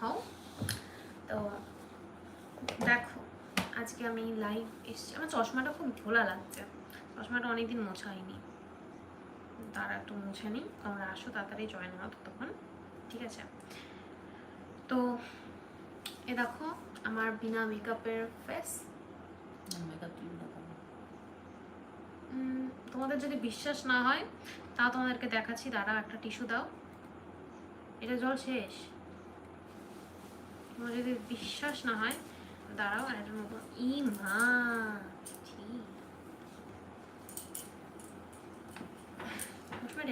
হও। তো দেখো আজকে আমি লাইভ এসেছি। আমার চশমাটা খুব ঘোলা লাগছে। চশমাটা অনেকদিন মোছা হয়নি। তারা একটু মুছে নিই। তোমরা আসো তাড়াতাড়ি জয়েন হও ততক্ষণ। ঠিক আছে? তো এ দেখো আমার বিনা মেকআপের ফেস তোমাদের যদি বিশ্বাস না হয় তা তোমাদেরকে দেখাচ্ছি। দাঁড়াও একটা টিস্যু দাও। এটা জল শেষ। তোমার যদি বিশ্বাস না হয়? দাঁড়াও আর এটার মতো ই মা ঠিক।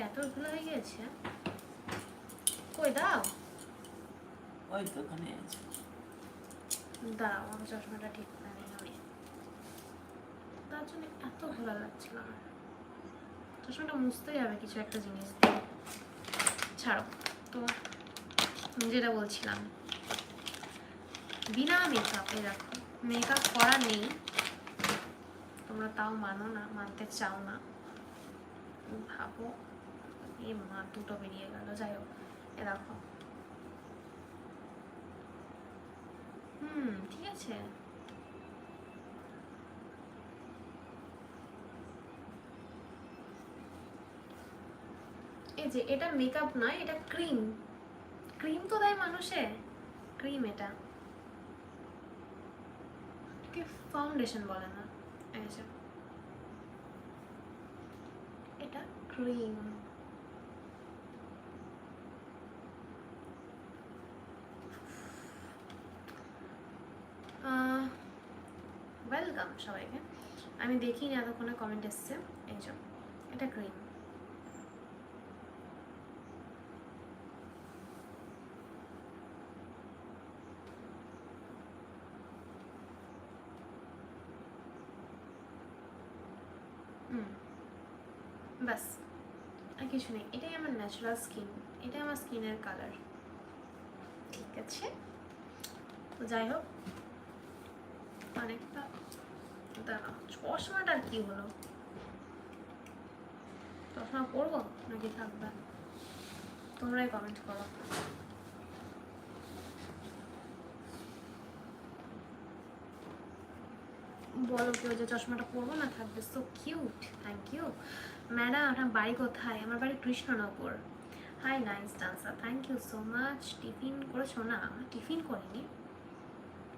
এত ভুলো হয়ে গেছে কই দাও। ওই তো ওখানে আছে। দাঁড়াও আমার চশমাটা ঠিক করে আমি তার জন্য এত ভালো লাগছিল আমার। চশমাটা মুছতে যাবে কিছু একটা জিনিস দিয়ে। ছাড়ো তো যেটা বলছিলাম। বিনা মেকআপে দেখো, মেকআপ করা নেই। তোমরা তাও মানো না, মানতে চাও না। ভাবো। এ মা, দুটো বেরিয়ে গেল, যাই হোক, এ দেখো। হুম, ঠিক আছে। এই যে, এটা মেকআপ নয়, এটা ক্রিম ক্রিম তো দেয় মানুষে। ক্রিম এটা কি ফাউন্ডেশন বলে না এটা ক্রিম ওয়েলকাম সবাইকে। আমি দেখিনি এতক্ষণে কমেন্ট এসছে, এই এটা ক্রিম হুম ব্যাস। আর কিছু নেই, এটাই আমার ন্যাচারাল স্কিন এটাই আমার স্কিনের কালার ঠিক আছে? তো যাই হোক, অনেকটা দাঁড়া চশমাটার কি হলো? চশমা পরবো নাকি থাকবে? তোমরাই কমেন্ট করো। বলো কেউ যে চশমাটা পরবো না থাকবে। So cute thank you madam, আপনার বাড়ি কোথায়? আমার বাড়ি Krishnanagar. Hi nice dancer thank you so much tiffin করেছ না? টিফিন করিনি।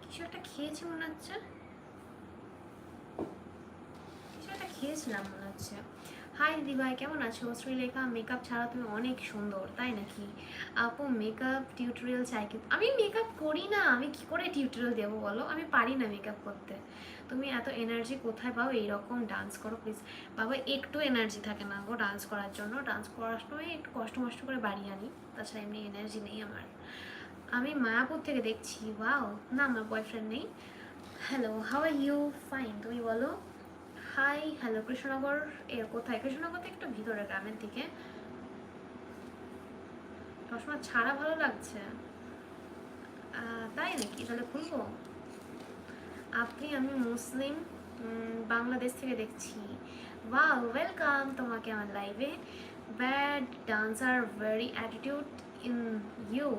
কিছু একটা খেয়েছি মনে হচ্ছে। কিছু একটা খেয়েছিলাম মনে হচ্ছে। হাই দিদি ভাই, কেমন আছো? শ্রীলেখা মেকআপ ছাড়া তুমি অনেক সুন্দর, তাই নাকি? আপু মেকআপ টিউটোরিয়াল চাই কিন্তু, আমি মেকআপ করি না, আমি কি করে টিউটোরিয়াল দেবো বলো? আমি পারি না মেকআপ করতে। তুমি এত এনার্জি কোথায় পাও? এইরকম ডান্স করো প্লিজ বাবা, একটু এনার্জি থাকে না গো ডান্স করার জন্য। ডান্স করার সময় একটু কষ্ট মষ্ট করে বাড়ি আনি, তাছাড়া এমনি এনার্জি নেই আমার। আমি মায়াপুর থেকে দেখছি ওয়াও না, আমার বয়ফ্রেন্ড নেই। Hello how are you fine তুমি বলো? হাই হ্যালো কৃষ্ণনগর এর কোথায় কৃষ্ণনগর থেকে একটু ভিতরে গ্রামের দিকে চশমা ছাড়া ভালো লাগছে আহ, তাই নাকি তাহলে খুলবো আপনি আমি মুসলিম উম, বাংলাদেশ থেকে দেখছি ওয়াও ওয়েলকাম তোমাকে আমার লাইভে bad dancer very attitude in you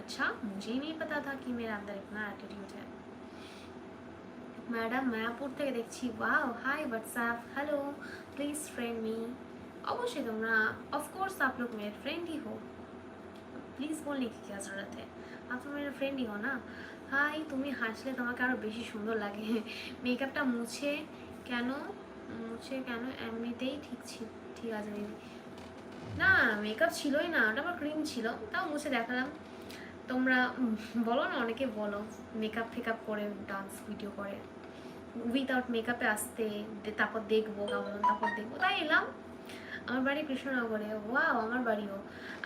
अच्छा मुझे ही नहीं पता था कि मेरे अंदर इतना एटीट्यूड है ম্যাডাম মায়াপুর থেকে দেখছি wow hi WhatsApp hello please friend me अवश्य তোমরা ऑफकोर्स आप लोग मेरे फ्रेंड ही हो प्लीज़ बोलने की क्या ज़रूरत है आप तो मेरे फ्रेंड ही हो ना হাই তুমি হাসলে তোমাকে আরও বেশি সুন্দর লাগে মেকআপটা মুছে কেন মুছে কেন এমনিতেই ঠিক ছিল ঠিক আছে দিদি না মেকআপ ছিলই না ওটা আমার ক্রিম ছিল তাও মুছে দেখালাম তোমরা উম, বলো না অনেকে বলো মেকআপ ফেকআপ করে ডান্স ভিডিও করে উইদাউট মেকআপে আসতে তারপর দেখব কেমন তারপর দেখব, তাই এলাম। আমার বাড়ি কৃষ্ণনগরে ওয়াও আমার বাড়িও।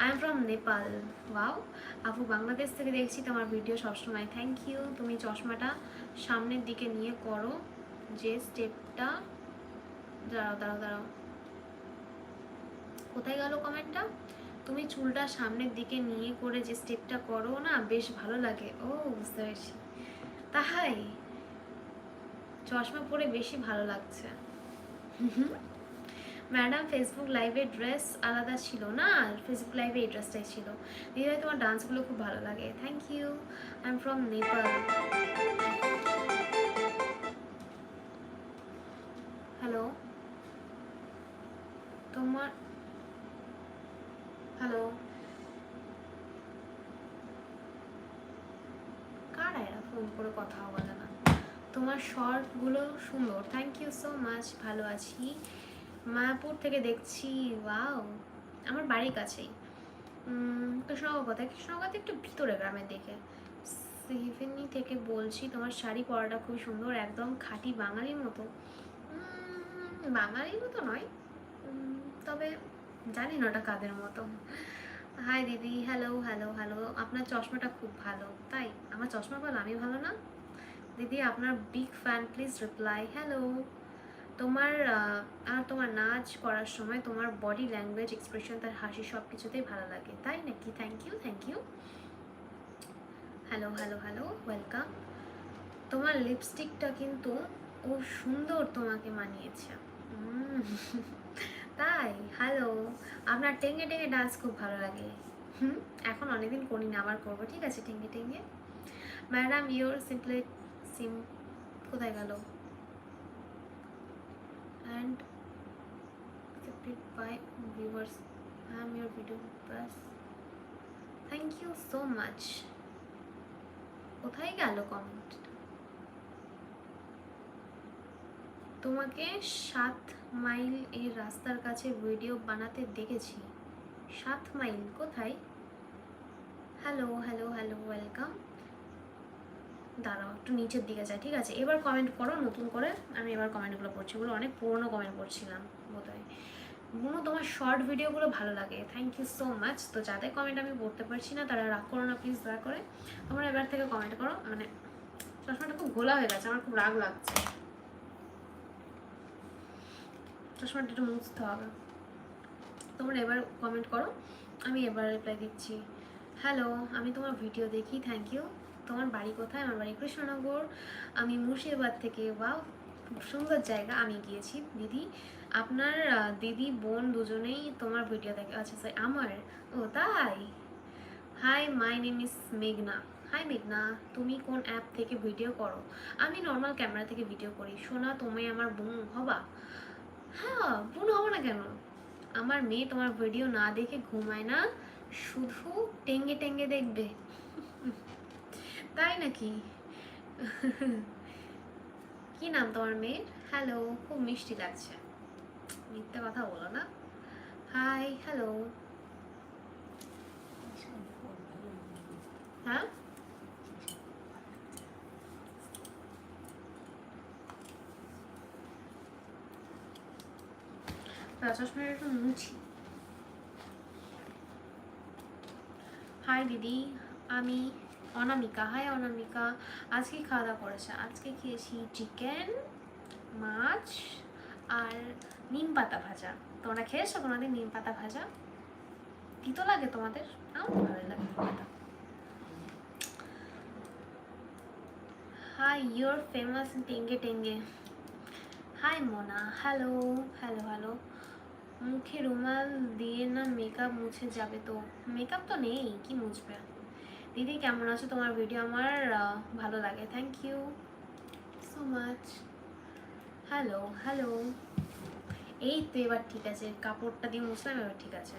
I am from Nepal wow আপু, বাংলাদেশ থেকে দেখছি তোমার ভিডিও সবসময়। থ্যাংক ইউ তুমি চশমাটা সামনের দিকে নিয়ে করো। যে স্টেপটা দাঁড়াও দাঁড়াও দাঁড়াও। কোথায় গেল কমেন্টটা তুমি চুলটা সামনের দিকে নিয়ে করে যে স্টেপটা করো না, বেশ ভালো লাগে। ও বুঝতে পেরেছি তাহাই। চশমা পরে বেশি ভালো লাগছে। ম্যাডাম ফেসবুক লাইভে ড্রেস আলাদা ছিল না? ফেসবুক লাইভে এই ড্রেসটাই ছিল। দিদিভাই, তোমার ডান্সগুলো খুব ভালো লাগে। Thank you I am from Nepal hello তোমার হ্যালো কার এরা ফোন করে কথা বলে না? তোমার শর্টগুলো সুন্দর। থ্যাংক ইউ সো মাচ ভালো আছি। মায়াপুর থেকে দেখছি ওয়াও আমার বাড়ির কাছেই। কৃষ্ণনগর কৃষ্ণনগর একটু ভিতরে গ্রামের দিকে। সিভিনি থেকে বলছি, তোমার শাড়ি পরাটা খুব সুন্দর, একদম খাঁটি বাঙালির মতো। বাঙালির মতো নয়। তবে জানি না ওটা কাদের মতো। হাই দিদি। হ্যালো হ্যালো হ্যালো আপনার চশমাটা খুব ভালো, তাই? আমার চশমা ভালো আমি ভালো না? দিদি, আপনার big fan please reply hello তোমার আর তোমার নাচ করার সময় তোমার বডি ল্যাঙ্গুয়েজ এক্সপ্রেশন তার হাসি সব কিছুতেই ভালো লাগে, তাই নাকি? Thank you thank you hello hello hello welcome তোমার লিপস্টিকটা কিন্তু ও সুন্দর তোমাকে মানিয়েছে। তাই? হ্যালো আপনার টেঙ্গে টেঙ্গে ডান্স খুব ভালো লাগে। হুম, এখন অনেকদিন করি না আবার করব। ঠিক আছে, টেঙ্গে টেঙ্গে। ম্যাডাম ইউর সিম্পলি সিম কোথায় গেল? And accepted by viewers. I am your thank you so much. কোথায় গেল কমেন্ট তোমাকে সাত মাইল এই রাস্তার কাছে ভিডিও বানাতে দেখেছি। সাত মাইল কোথায়? হ্যালো হ্যালো হ্যালো ওয়েলকাম দাঁড়াও, একটু নিচের দিকে যাই, ঠিক আছে? এবার কমেন্ট করো, নতুন করে আমি এবার কমেন্টগুলো পড়ছি। ওগুলো অনেক পুরনো কমেন্ট পড়ছিলাম, বোধহয়। বুনো, তোমার শর্ট ভিডিওগুলো ভালো লাগে। থ্যাংক ইউ সো মাচ তো যাদের কমেন্ট আমি পড়তে পারছি না, তারা রাগ করো না প্লিজ দয়া করে। তোমরা এবার থেকে কমেন্ট করো। মানে চশমাটা খুব ঘোলা হয়ে গেছে, আমার খুব রাগ লাগছে। চশমাটা একটু মুছতে হবে। তোমরা এবার কমেন্ট করো। আমি এবার রিপ্লাই দিচ্ছি। হ্যালো আমি তোমার ভিডিও দেখি। থ্যাংক ইউ তোমার বাড়ি কোথায়? আমার বাড়ি কৃষ্ণনগর। আমি মুর্শিদাবাদ থেকে বা খুব সুন্দর জায়গা। আমি গিয়েছি, দিদি। আপনার দিদি, বোন দুজনেই তোমার ভিডিও দেখে আচ্ছা স্যার আমার? ও, তাই? হাই মাই নেম ইস মেঘনা হাই মেঘনা তুমি কোন অ্যাপ থেকে ভিডিও করো? আমি নর্মাল ক্যামেরা থেকে ভিডিও করি। শোনা তুমি আমার বোন, হবা? হ্যাঁ বোন হব না কেন? আমার মেয়ে তোমার ভিডিও না দেখে ঘুমায় না। শুধু টেঙ্গে টেঙ্গে দেখবে। তাই নাকি? কি নাম তোমার মেয়ের? হ্যালো খুব মিষ্টি লাগছে। মিথ্যে কথা বলো না। হাই হ্যালো হ্যাঁ? একটু হাই দিদি। আমি অনামিকা। হাই অনামিকা, আজকে খাওয়া দাওয়া করেছে। আজকে খেয়েছি চিকেন মাছ আর নিম পাতা ভাজা। তোমরা খেয়েছো কোনোদিন নিম পাতা ভাজা? তিতো লাগে তোমাদের? আমার ভালো লাগে নিম পাতা। হাই ইউর ফেমাস টেঙ্গে টেঙ্গে hi Mona hello hello hello মুখে রুমাল দিয়ে না মেকআপ মুছে যাবে তো? মেকআপ তো নেই, কি মুছবে? দিদি কেমন আছো তোমার ভিডিও আমার আহ, ভালো লাগে thank you so much hello hello এই তো এবার ঠিক আছে কাপড়টা দিয়ে মুছলাম এবার ঠিক আছে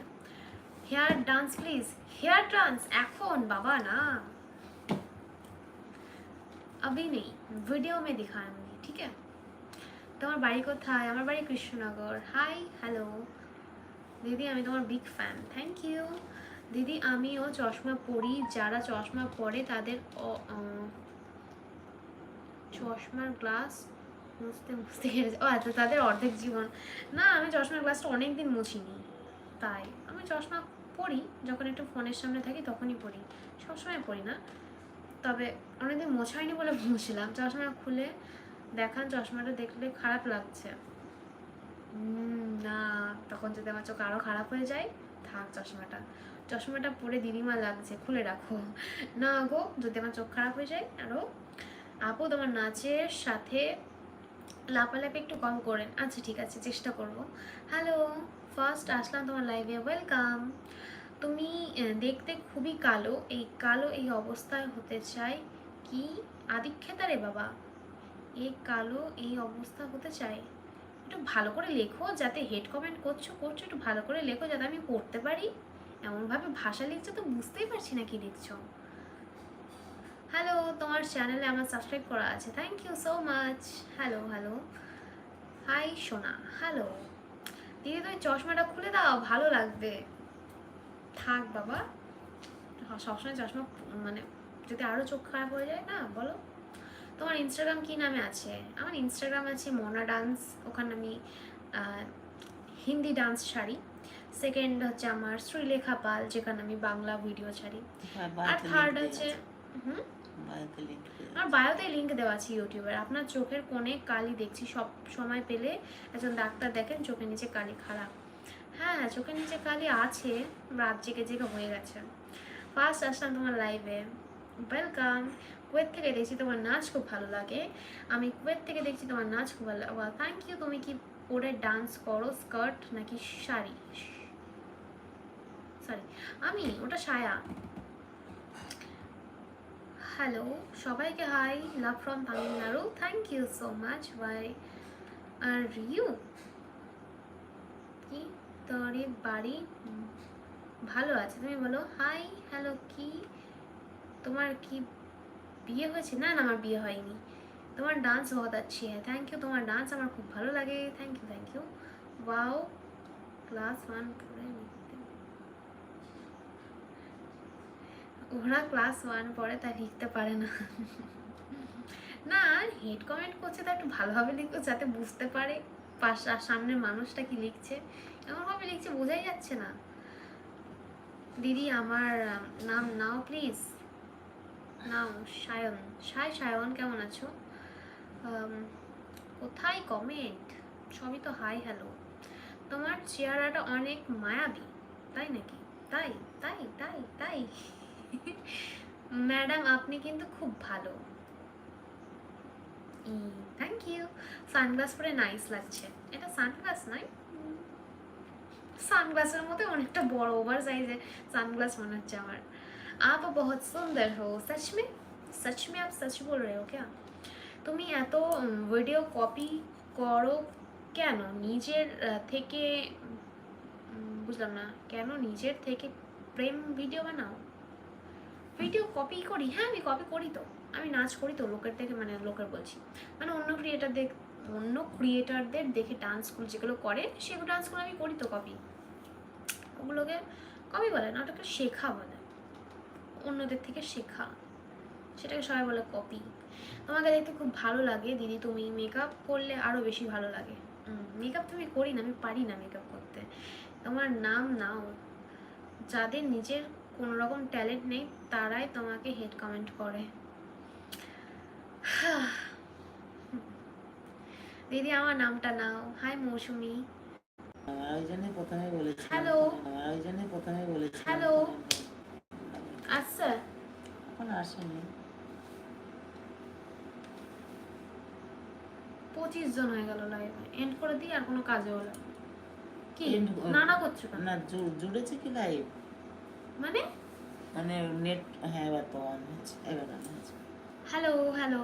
here dance please here dance এখন বাবা না अभी नहीं वीडियो में दिखाऊंगी ठीक है তোমার বাড়ি কোথায় আমার বাড়ি কৃষ্ণনগর হাই হ্যালো দিদি আমি তোমার বিগ ফ্যান থ্যাংক ইউ দিদি, আমিও চশমা পরি। যারা চশমা পরে তাদের চশমার গ্লাস মুছতে মুছতে ও আচ্ছা তাদের অর্ধেক জীবন। না, আমি চশমার গ্লাসটা অনেক দিন মুছিনি। তাই, আমি চশমা পরি, যখন একটু ফোনের সামনে থাকি তখনই পরি। সবসময় পরি না। তবে অনেকদিন মোছা হয়নি বলে মুছলাম চশমা খুলে দেখান, চশমাটা দেখলে খারাপ লাগছে। না, তখন যদি আমার চোখ আরও খারাপ হয়ে যায়, থাক চশমাটা। চশমাটা পরে দিদিমা লাগছে, খুলে রাখো। না গো, যদি আমার চোখ খারাপ হয়ে যায় আরও আপু, তোমার নাচের সাথে লাপালাপি একটু কম করেন। আচ্ছা ঠিক আছে, চেষ্টা করব। হ্যালো ফার্স্ট আসলাম তোমার লাইভে ওয়েলকাম তুমি দেখতে খুবই কালো। এই কালো এই অবস্থায় হতে চাই কি? আদিক্ষেতা রে বাবা। এই কালো এই অবস্থা হতে চাই? একটু ভালো করে লেখো, যাতে হেড কমেন্ট করছ করছ, একটু ভালো করে লেখো, যাতে আমি পড়তে পারি। এমনভাবে ভাষা লিখছো তো বুঝতেই পারছি না কি লিখছো। হ্যালো তোমার চ্যানেলে আমার সাবস্ক্রাইব করা আছে। Thank you so much hello hello hi সোনা। হ্যালো দিদি তুমি চশমাটা খুলে দাও ভালো লাগবে। থাক বাবা। হ্যাঁ, সবসময় চশমা মানে যদি আরও চোখ খারাপ হয়ে যায় না বলো। তোমার ইনস্টাগ্রাম কি নামে আছে? আমার ইনস্টাগ্রাম আছে মোনা ডান্স ওখানে আমি হিন্দি ডান্স ছাড়ি সেকেন্ড হচ্ছে আমার শ্রীলেখা পাল যেখানে আমি বাংলা ভিডিও ছাড়ি। আর থার্ড আছে। হুম? আমার বায়োতে লিঙ্ক দেওয়া আছে ইউটিউবের আপনার চোখের কোণে কালি দেখছি সব সময় পেলে একজন ডাক্তার দেখেন চোখের নিচে কালি খারাপ হ্যাঁ চোখের নিচে কালি আছে রাত জেগে জেগে হয়ে গেছে। ফার্স্ট আসলাম তোমার লাইভে ওয়েলকাম কুয়েত থেকে দেখছি তোমার নাচ খুব ভালো লাগে। আমি কুয়েত থেকে দেখছি তোমার নাচ খুব ভালো লাগে। থ্যাংক ইউ তুমি কি পরে ডান্স করো স্কার্ট নাকি শাড়ি? সরি আমি, ওটা সায়া। হ্যালো সবাইকে hi love from Tamil Nadu thank you so much bye R you কি তোর বাড়ি? ভালো আছে, তুমি বলো হাই হ্যালো কি? তোমার কি বিয়ে হয়েছে? না না, আমার বিয়ে হয়নি। তোমার ডান্স বহুত আচ্ছি হ্যাঁ থ্যাংক ইউ তোমার ডান্স আমার খুব ভালো লাগে thank you thank you wow class one পড়ে লিখতে ওরা ক্লাস ওয়ান পড়ে তা লিখতে পারে না। না হেড কমেন্ট করছে, তা একটু ভালোভাবে লিখো যাতে বুঝতে পারে পাশ সামনের মানুষটা কি লিখছে। এমনভাবে লিখছে, বোঝাই যাচ্ছে না। দিদি, আমার নাম নাও প্লিজ নাও, সায়ন। সাই সায়ন, কেমন আছো? কোথায় কমেন্ট সবই তো হাই হ্যালো তোমার চেহারাটা অনেক মায়াবী, তাই নাকি? তাই তাই তাই তাই। ম্যাডাম আপনি কিন্তু খুব ভালো থ্যাংক ইউ সানগ্লাস পরে নাইস লাগছে এটা সানগ্লাস নয় সানগ্লাসের মতো অনেকটা বড় ওভার সাইজের সানগ্লাস মনে হচ্ছে আমার आप बहुत सुंदर हो सच में सच में आप सच बोल रहे हो क्या তুমি এত ভিডিও কপি করো কেন নিজের আহ, থেকে উম, বুঝলাম না কেন নিজের থেকে প্রেম ভিডিও বানাও ভিডিও কপি করি হ্যাঁ আমি কপি করি তো। আমি নাচ করি তো, লোকের থেকে মানে লোকের বলছি। মানে অন্য ক্রিয়েটার দেখ, অন্য ক্রিয়েটারদের দেখে ডান্সগুলো যেগুলো করে, সেগুলো ডান্সগুলো আমি করি তো কপি ওগুলোকে কপি বলে না ওটাকে শেখা বলে। অন্যদের থেকে শেখা। সেটাকে সবাই বলে কপি তোমাকে দেখতে খুব ভালো লাগে। দিদি, তুমি মেকআপ করলে আরও বেশি ভালো লাগে। মেকআপ তুমি করি না, আমি পারি না মেকআপ করতে। তোমার নাম নাও। যাদের নিজের কোনো রকম ট্যালেন্ট নেই তারাই তোমাকে হেড কমেন্ট করে। দিদি আমার নামটা নাও। হাই মৌসুমি। আমার ওই জন্যই প্রথমে বলেছি Hello. আমার ওই জন্যই প্রথমে বলেছি Hello. আচ্ছা। এখন আসেনি। পঁচিশ জন হয়ে গেল লাইভে এন্ড করে দিই আর কোনো কাজে হলো না। কি? না না করছ না জুড়েছে কি লাইভ মানে? মানে নেট হ্যাঁ এবার তো অন হচ্ছে এবার অন হচ্ছে। হ্যালো হ্যালো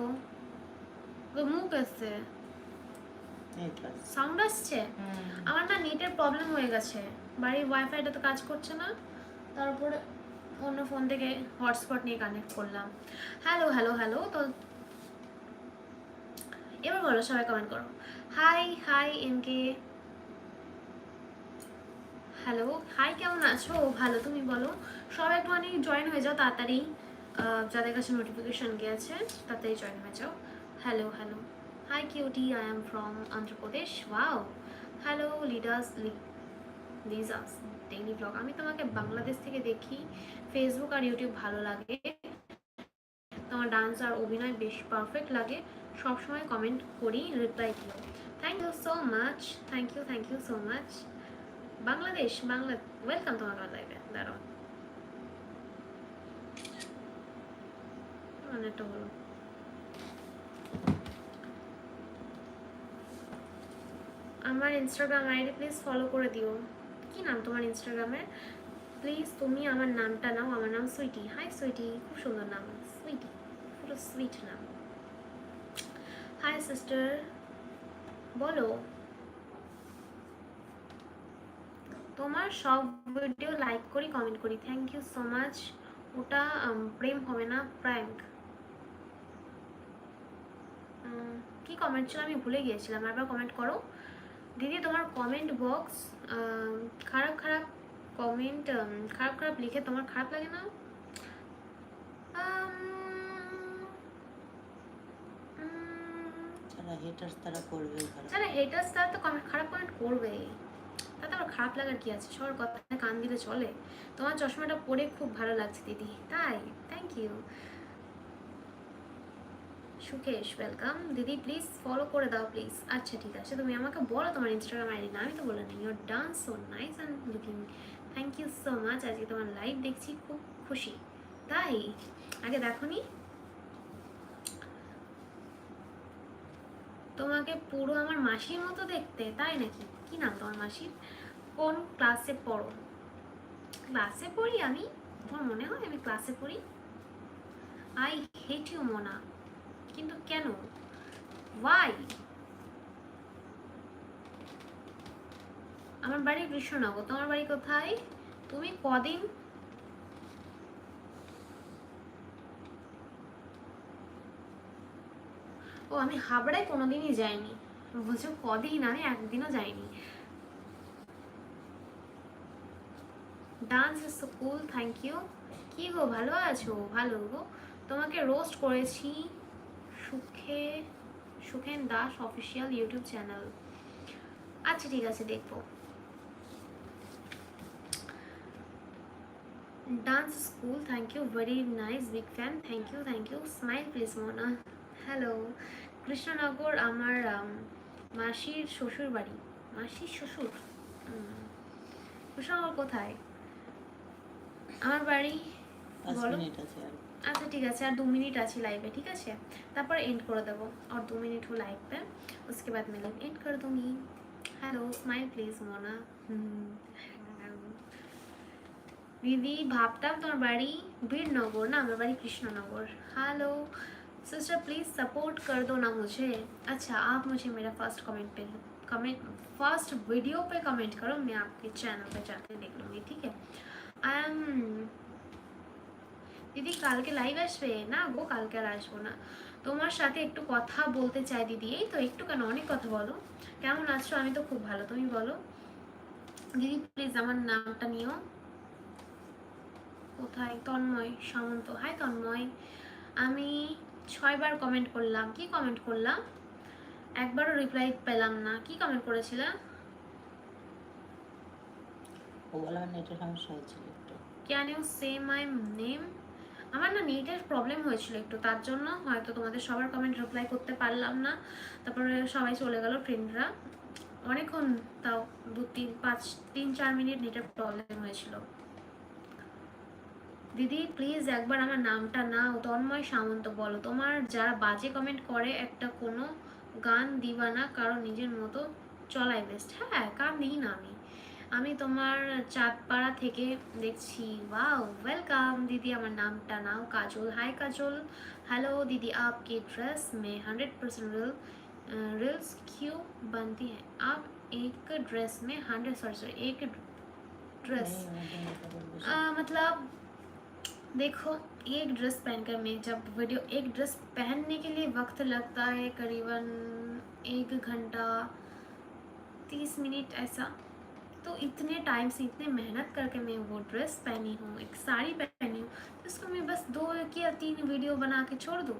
মুখ আসছে। সাউন্ড আসছে? আমার না নেটের প্রবলেম হয়ে গেছে। বাড়ির ওয়াইফাইটা তো কাজ করছে না। তারপরে অন্য ফোন থেকে হটস্পট নিয়ে কানেক্ট করলাম। হ্যালো হ্যালো হ্যালো তো এবার বলো সবাই কমেন্ট করো। Hi hi M K hello hi কেমন আছো? ভালো, তুমি বলো? সবাই একটুখানি জয়েন হয়ে যাও তাড়াতাড়ি। যাদের কাছে নোটিফিকেশন গিয়েছে তাড়াতাড়ি জয়েন হয়ে যাও। Hello hello hi cutie I am from Andhra Pradesh wow hello leaders Liza's daily blog আমি তোমাকে বাংলাদেশ থেকে দেখি। ফেসবুক আর ইউটিউব ভালো লাগে। তোমার ডান্স আর অভিনয় বেশ পারফেক্ট লাগে। সবসময় কমেন্ট করি রিপ্লাই দিও। Thank you so much thank you thank you so much Bangladesh, Bangla welcome তোমার লাইভে দাঁড়াও। অনেকটা হলো আমার ইনস্টাগ্রাম আইডি প্লিজ ফলো করে দিও। কি নাম তোমার ইনস্টাগ্রামে প্লিজ তুমি আমার নামটা নাও। আমার নাম সুইটি। হাই সুইটি। খুব সুন্দর নাম। সুইটি। পুরো সুইট নাম। হাই সিস্টার বলো। তোমার সব ভিডিও লাইক করি কমেন্ট করি। থ্যাংক ইউ সো মাচ ওটা প্রেম হবে না প্র্যাঙ্ক কি কমেন্ট ছিল আমি ভুলে গিয়েছিলাম। আবার কমেন্ট করো। দিদি তোমার কমেন্ট বক্স খারাপ খারাপ কমেন্ট খারাপ খারাপ লিখে তোমার খারাপ লাগে না? যারা হেটার্স তারা করবে যারা হেটার্স তারা তো কমেন্ট খারাপ কমেন্ট করবে তাতে আবার খারাপ লাগার কি আছে? সবার কথায় কান দিলে চলে। তোমার চশমাটা পরে খুব ভালো লাগছে, দিদি। তাই? থ্যাংক ইউ সুকেশ ওয়েলকাম দিদি প্লিজ ফলো করে দাও প্লিজ আচ্ছা ঠিক আছে। তুমি আমাকে বলো তোমার ইনস্টাগ্রাম আইডি না, আমি তো বলে নিই your dance so nice and looking thank you so much আজকে তোমার লাইভ দেখছি, খুব খুশি। তাই? আগে দেখো নি। তোমাকে পুরো আমার মাসির মতো দেখতে, তাই নাকি? কি নাম তোমার মাসির? কোন ক্লাসে পড়ো? ক্লাসে পড়ি আমি? তোমার মনে হয় আমি ক্লাসে পড়ি? আই হেট ইউ মোনা কিন্তু কেন? ওয়াই আমার বাড়ি কৃষ্ণনগর। তোমার বাড়ি কোথায়? তুমি কদিন ও, আমি হাবড়ায় কোনোদিনই যাইনি। বলছো, কদিন? আমি একদিনও যাইনি। Dance is so cool, thank you. কি গো, ভালো আছো? ভালো গো। তোমাকে রোস্ট করেছি সুখে, Sukhen Das official YouTube channel. আচ্ছা ঠিক আছে, দেখব। Dance school thank you. Very nice, big fan. Thank you thank you. Smile please, Mona. Hello. Krishnanagar আমার মাসির শ্বশুর বাড়ি মাসির শ্বশুর? কৃষ্ণনগর কোথায়? আমার বাড়ি আচ্ছা ঠিক আছে আর দু মিনিট আছে লাইভে ঠিক আছে? তারপর এন্ড করে দেবো। আর দু মিনিট হো লাইভে পে বাদ बाद এন্ড করে end hello smile please Mona. দিদি ভাবতাম তোমার বাড়ি বীরনগর না আমার বাড়ি Krishnanagar. Hello sister please support कर दो ना मुझे अच्छा आप मुझे मेरा फर्स्ट कमेंट पे कमेंट फर्स्ट वीडियो पे कमेंट करो मैं आपके चैनल पे जाके देख लूँगी ठीक है आई एम দিদি কালকে লাইভ আসবে না গো কালকে আর আসবো না তোমার সাথে একটু কথা বলতে চাই দিদি এই তো একটু কেন অনেক কথা বলো কেমন আছো আমি তো খুব ভালো তুমি বলো দিদি প্লিজ আমার নামটা নিও কোথায় তন্ময় সামন্ত হাই তন্ময় আমি ছয়বার কমেন্ট করলাম। কি কমেন্ট করলাম? একবারও রিপ্লাই পেলাম না। কি কমেন্ট করেছিলে? ও বলে আমার নেটের সমস্যা হয়েছিল একটু। Can you say my name আমার না নেটের প্রবলেম হয়েছিল একটু। তার জন্য হয়তো তোমাদের সবার কমেন্ট রিপ্লাই করতে পারলাম না। তারপরে সবাই চলে গেল ফ্রেন্ডরা অনেকক্ষণ তাও দু তিন পাঁচ তিন চার মিনিট নেটের প্রবলেম হয়েছিল। দিদি প্লিজ একবার আমার নামটা নাও তন্ময় সামন্ত বলো তোমার যারা বাজে কমেন্ট করে একটা কোনো গান দিবা না কারণ নিজের মতো চলাই বেস্ট হ্যাঁ গান দিই না আমি আমি তোমার চাঁদপাড়া থেকে দেখছি वाओ वेलकम दीदी আমার নামটা নাও কাজল হাই কাজল हेलो दीदी आपकी ड्रेस में हंड्रेड परसेंट रिल रिल्स क्यों बनती है आप एक ड्रेस में हंड्रेड सॉरी सॉरी एक ड्रेस এই আমাদের নেটটা বলবে সব। आ, मतलब देखो एक ड्रेस पहनकर मैं जब वीडियो एक ड्रेस पहनने के लिए वक्त लगता है करीबन एक घंटा तीस मिनट ऐसा तो इतने टाइम से इतने मेहनत करके मैं वो ड्रेस पहनी हूँ एक साड़ी पहनी हूँ तो उसको मैं बस दो या तीन वीडियो बना के छोड़ दूँ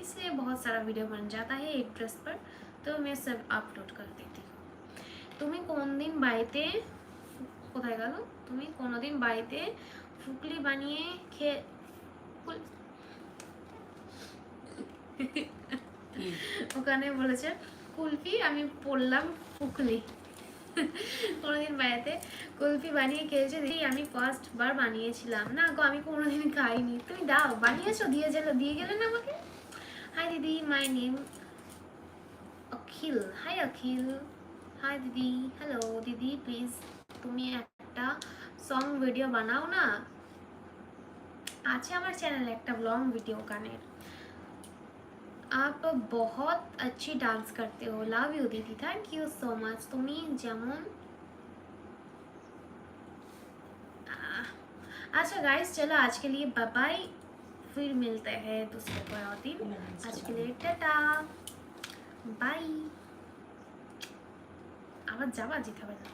इसलिए बहुत सारा वीडियो बन जाता है एक ड्रेस पर तो मैं सब আপলোড कर देती हूँ তুমি কোন দিন বাড়িতে কোথায় গেল তুমি কোনোদিন বাড়িতে ফুকলি বানিয়ে খেয়ে ওখানে বলেছে, কুলফি আমি পড়লাম ফুকলি কোনোদিন বাড়িতে কুলফি বানিয়ে খেয়েছে দিদি আমি ফার্স্ট বার বানিয়েছিলাম। না গো, আমি কোনোদিন খাইনি। তুমি দাও, বানিয়েছো? দিয়ে গেলে দিয়ে গেলে না আমাকে? হাই দিদি my name Akhil. Hi Akhil. Hi দিদি হ্যালো দিদি প্লিজ তুমি একটা সং ভিডিও বানাও না? আছে আমার চ্যানেলে একটা ব্লগ वीडियो गाने आप बहुत अच्छी डांस करते हो लव यू दीदी थैंक यू सो मच তুমি যেমন आह, अच्छा गाइस चलो आज के लिए बाय बाय फिर मिलते हैं दूसरे कोई और दिन आज के लिए টাটা বাই আবার যাবা যেতে হবে না